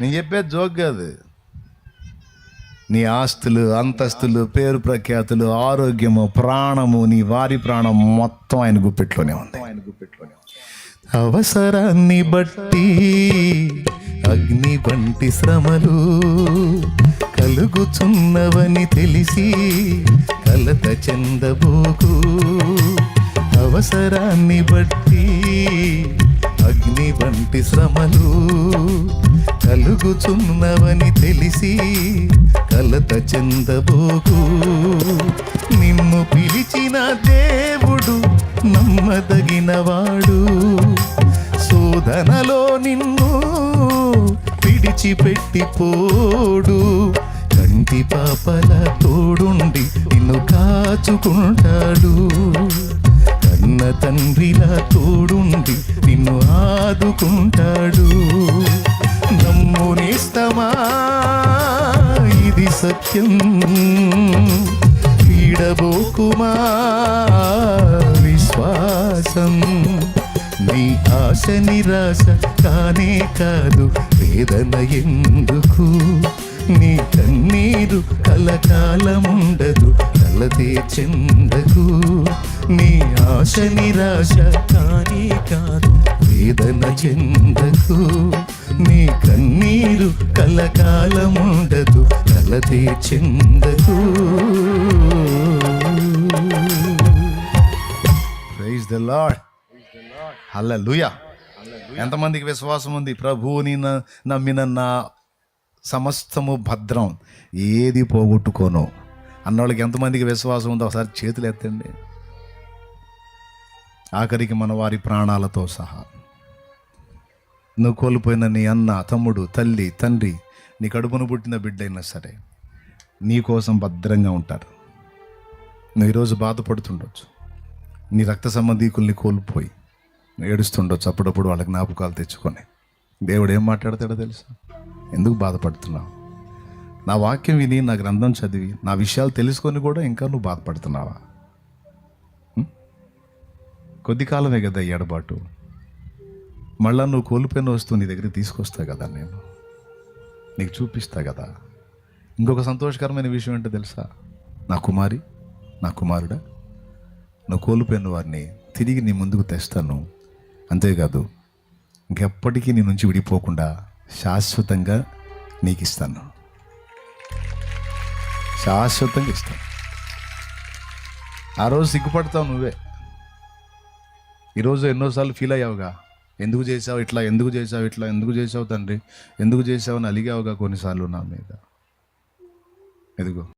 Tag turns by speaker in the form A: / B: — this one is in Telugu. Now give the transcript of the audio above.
A: నేను చెప్పేది జోక్ కాదు. నీ ఆస్తులు అంతస్తులు పేరు ప్రఖ్యాతులు ఆరోగ్యము ప్రాణము నీ వారి ప్రాణం మొత్తం ఆయన గుప్పెట్లోనే ఉంది. ఆయన గుప్పెట్లోనే అవసరాన్ని బట్టి అగ్ని వంటి శ్రమలు కలుగుచున్నవని తెలిసి కలత చెందబోకు. అవసరాన్ని బట్టి ఎలాంటి శ్రమలు కలుగుచున్నవని తెలిసి కలత చెందబోకు. నిన్ను పిలిచిన దేవుడు నమ్మదగినవాడు. శోధనలో నిన్ను విడిచిపెట్టిపోడు. కంటి పాపల తోడుండి నిన్ను కాచుకుంటాడు. కన్న తండ్రిలా తోడుండి నిన్ను ఆదుకుంటాడు. నమ్మునిస్తమా ఇది సత్యం. పీడబోకుమా? విశ్వాసం. నీ ఆశ నిరాశ కానే కాదు వేదన ఎందుకు? నీ కన్నీరు కలకాలముండదు. కలతే చెందకు నీ ఆశ నిరాశ కానీ కాదు వేదన చెందకు నీ కన్నీరు కలకాలముండదు కలతే చెందకు ప్రైజ్ ద లార్డ్ హల్లెలూయా ఎంతమందికి విశ్వాసం ఉంది? ప్రభువుని న- నమ్మిన నా సమస్తము భద్రం. ఏది పోగొట్టుకోను? అన్నోళ్ళకి ఎంతమందికి విశ్వాసం ఉందో ఒకసారి చేతులు ఎత్తండి. ఆఖరికి మన వారి ప్రాణాలతో సహా. నువ్వు కోల్పోయిన నీ అన్న తమ్ముడు తల్లి తండ్రి నీ కడుపును పుట్టిన బిడ్డైనా సరే నీ కోసం భద్రంగా ఉంటారు. నువ్వు ఈరోజు బాధపడుతుండొచ్చు. నీ రక్త సంబంధీకుల్ని కోల్పోయి ఏడుస్తుండొచ్చు అప్పుడప్పుడు వాళ్ళ జ్ఞాపకాలు తెచ్చుకొని. దేవుడు ఏం మాట్లాడతాడో తెలుసా? ఎందుకు బాధపడుతున్నావు? నా వాక్యం విని నా గ్రంథం చదివి నా విషయాలు తెలుసుకొని కూడా ఇంకా నువ్వు బాధపడుతున్నావా? కొద్ది కాలమే కదా ఈ ఎడబాటు మళ్ళా నువ్వు కోల్పోయిన వస్తువు నీ దగ్గర తీసుకొస్తా కదా నేను. నీకు చూపిస్తా కదా. ఇంకొక సంతోషకరమైన విషయం ఏంటో తెలుసా? నా కుమారి నా కుమారుడా నువ్వు కోల్పోయిన వారిని తిరిగి నీ ముందుకు తెస్తాను. అంతేకాదు ఇంకెప్పటికీ నీ నుంచి విడిపోకుండా శాశ్వతంగా నీకు ఇస్తాను శాశ్వతంగా ఇస్తాను ఆ రోజు సిగ్గుపడతావు నువ్వే. ఈరోజు ఎన్నోసార్లు ఫీల్ అయ్యావుగా. ఎందుకు చేసావు ఇట్లా ఎందుకు చేసావు ఇట్లా ఎందుకు చేసావు తండ్రి ఎందుకు చేసావు అని అలిగావుగా కొన్నిసార్లు నా మీద. ఎదుగో